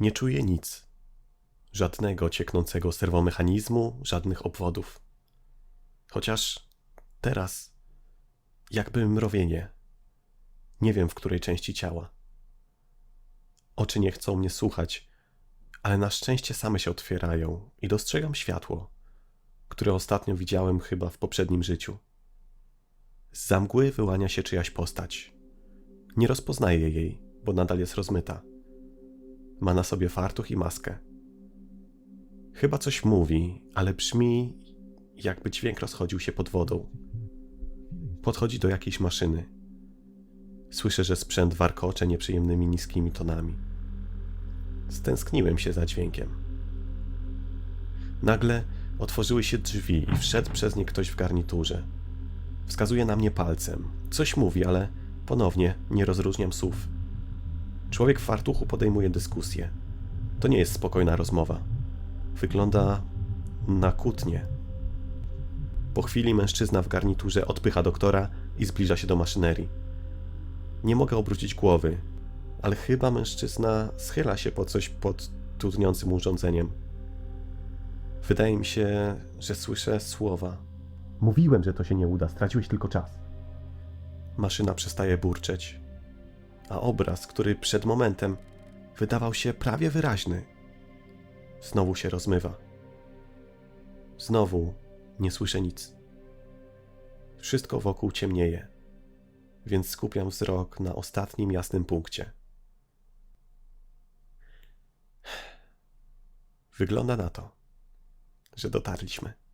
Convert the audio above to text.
Nie czuję nic. Żadnego cieknącego serwomechanizmu, żadnych obwodów. Chociaż teraz jakby mrowienie. Nie wiem w której części ciała. Oczy nie chcą mnie słuchać, ale na szczęście same się otwierają i dostrzegam światło, które ostatnio widziałem chyba w poprzednim życiu. Z za mgły wyłania się czyjaś postać. Nie rozpoznaję jej, bo nadal jest rozmyta. Ma na sobie fartuch i maskę. Chyba coś mówi, ale brzmi, jakby dźwięk rozchodził się pod wodą. Podchodzi do jakiejś maszyny. Słyszę, że sprzęt warkocze nieprzyjemnymi niskimi tonami. Stęskniłem się za dźwiękiem. Nagle otworzyły się drzwi i wszedł przez nie ktoś w garniturze. Wskazuje na mnie palcem. Coś mówi, ale ponownie nie rozróżniam słów. Człowiek w fartuchu podejmuje dyskusję. To nie jest spokojna rozmowa. Wygląda na kłótnię. Po chwili mężczyzna w garniturze odpycha doktora i zbliża się do maszynerii. Nie mogę obrócić głowy, ale chyba mężczyzna schyla się po coś pod trudniącym urządzeniem. Wydaje mi się, że słyszę słowa. Mówiłem, że to się nie uda, straciłeś tylko czas. Maszyna przestaje burczeć, a obraz, który przed momentem wydawał się prawie wyraźny, znowu się rozmywa. Znowu nie słyszę nic. Wszystko wokół ciemnieje, więc skupiam wzrok na ostatnim jasnym punkcie. Wygląda na to, że dotarliśmy.